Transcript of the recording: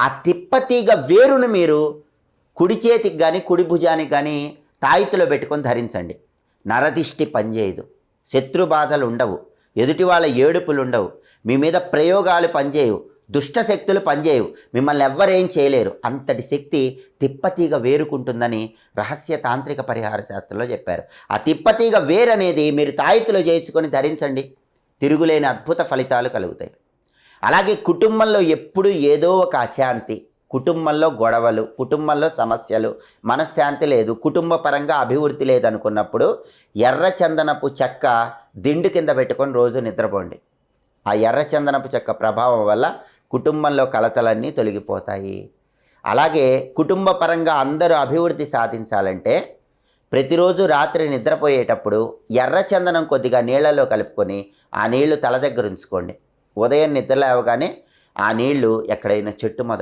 ఆ తిప్పతీగ వేరును మీరు కుడి చేతికి కానీ కుడి భుజానికి కానీ తాయితులో పెట్టుకొని ధరించండి. నరదిష్టి పనిచేయదు. శత్రు బాధలు ఉండవు. ఎదుటి వాళ్ళ ఏడుపులు ఉండవు. మీ మీద ప్రయోగాలు పనిచేయవు. దుష్ట శక్తులు పనిచేయవు. మిమ్మల్ని ఎవ్వరేం చేయలేరు. అంతటి శక్తి తిప్పతీగ వేరుకుంటుందని రహస్య తాంత్రిక పరిహార శాస్త్రంలో చెప్పారు. ఆ తిప్పతీగ వేరనేది మీరు తాయితులో చేయించుకొని ధరించండి. తిరుగులేని అద్భుత ఫలితాలు కలుగుతాయి. అలాగే కుటుంబంలో ఎప్పుడు ఏదో ఒక అశాంతి కుటుంబంలో గొడవలు కుటుంబంలో సమస్యలు మనశ్శాంతి లేదు కుటుంబ పరంగా అభివృద్ధి లేదనుకున్నప్పుడు ఎర్ర చందనపు చెక్క దిండు కింద పెట్టుకొని రోజు నిద్రపోండి. ఆ ఎర్ర చందనపు చెక్క ప్రభావం వల్ల కుటుంబంలో కలతలన్నీ తొలగిపోతాయి. అలాగే కుటుంబ పరంగా అందరూ అభివృద్ధి సాధించాలంటే ప్రతిరోజు రాత్రి నిద్రపోయేటప్పుడు ఎర్ర చందనం కొద్దిగా నీళ్ళలో కలుపుకొని ఆ నీళ్ళు తల దగ్గర ఉంచుకోండి. ఉదయం నిద్ర లేవగానే ఆ నీళ్ళు ఎక్కడైనా చెట్టు మొదలు